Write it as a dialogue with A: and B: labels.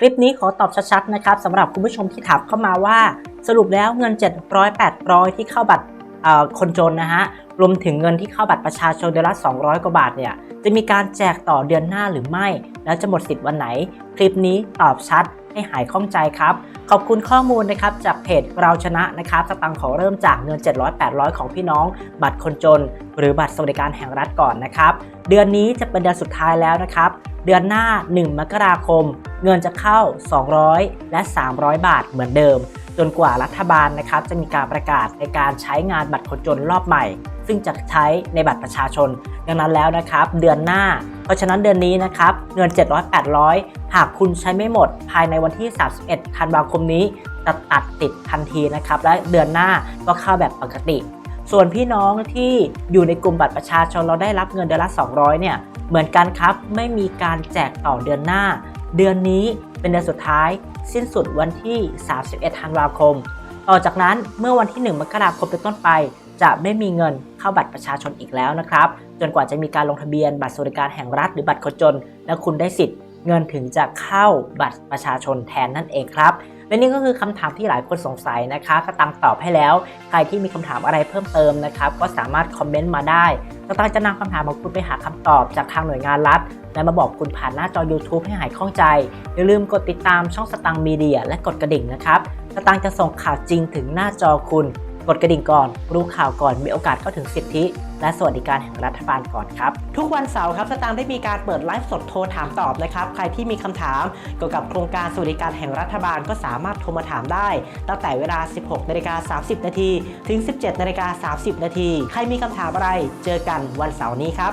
A: คลิปนี้ขอตอบชัดๆนะครับสำหรับคุณผู้ชมที่ถามเข้ามาว่า สรุปแล้วเงิน 700 800 ที่เข้าบัตรคนจนนะฮะรวมถึงเงินที่เข้าบัตรประชาชนเดือนละ 200 กว่าบาทเนี่ยจะมีการแจกต่อเดือนหน้าหรือไม่ แล้วจะหมดสิทธิ์วันไหน คลิปนี้ตอบชัด ให้หายข้องใจครับ ขอบคุณข้อมูลนะครับจากเพจเราชนะนะครับสตังขอเริ่มจากเงิน 700 800 ของพี่น้อง บัตรคนจน หรือบัตรสวัสดิการแห่งรัฐก่อนนะครับ เดือนนี้จะเป็นเดือนสุดท้ายแล้วนะครับ เดือนหน้า 1 มกราคม เงินจะเข้า 200 และ 300 บาทเหมือนเดิม จนกว่ารัฐบาลนะครับจะมีการประกาศในการใช้งานบัตรคนจนรอบใหม่ ซึ่งจะใช้ในบัตรประชาชน ดังนั้นแล้วนะครับ เดือนหน้า เพราะฉะนั้นเดือนนี้นะครับเงิน 700 800 หากคุณใช้ไม่หมด ภายในวันที่ 31 ธันวาคมนี้จะตัดติดทันทีนะครับ และเดือนหน้าก็เข้าแบบปกติ ส่วนพี่น้องที่อยู่ในกลุ่มบัตรประชาชนเราได้รับเงินเดือนละ 200 เนี่ยเหมือนกันครับไม่มีการแจกต่อเดือนหน้า เดือนนี้ เป็นเดือนสุดท้าย สิ้นสุดวันที่ 31 ธันวาคม ต่อจากนั้นเมื่อวันที่ 1 มกราคมเป็นต้นไป จะไม่มีเงินเข้าบัตรประชาชนอีกแล้วนะครับ จนกว่าจะมีการลงทะเบียนบัตรสวัสดิการแห่งรัฐหรือบัตรคนจน และคุณได้สิทธิ์ เงินถึงจะเข้าบัตรประชาชนแทนนั่นเองครับและนี่ก็คือคำถามที่หลายคนสงสัยนะครับสตังค์ตอบให้แล้ว ใครที่มีคำถามอะไรเพิ่มเติมนะครับ ก็สามารถคอมเมนต์มาได้สตังค์จะนำคำถามของคุณไปหาคำตอบจากทางหน่วยงานรัฐ และมาบอกคุณผ่านหน้าจอ YouTube ให้หายข้องใจ อย่าลืมกดติดตามช่องสตังค์มีเดียและกดกระดิ่งนะครับ สตังค์จะส่งข่าวจริงถึงหน้าจอคุณ กดกระดิ่งก่อน รู้ข่าวก่อนมีโอกาสเข้าถึงสิทธิ และสวัสดิการแห่งรัฐบาลก่อนครับ ทุกวันเสาร์ครับสตางค์ได้มีการเปิดไลฟ์สดโทรถามตอบนะครับ ใครที่มีคำถามเกี่ยวกับโครงการสวัสดิการแห่งรัฐบาลก็สามารถโทรมาถามได้ ตั้งแต่เวลา 16นาฬิกา30 นาทีถึง 17นาฬิกา30 นาทีใครมีคำถามอะไร เจอกันวันเสาร์นี้ครับ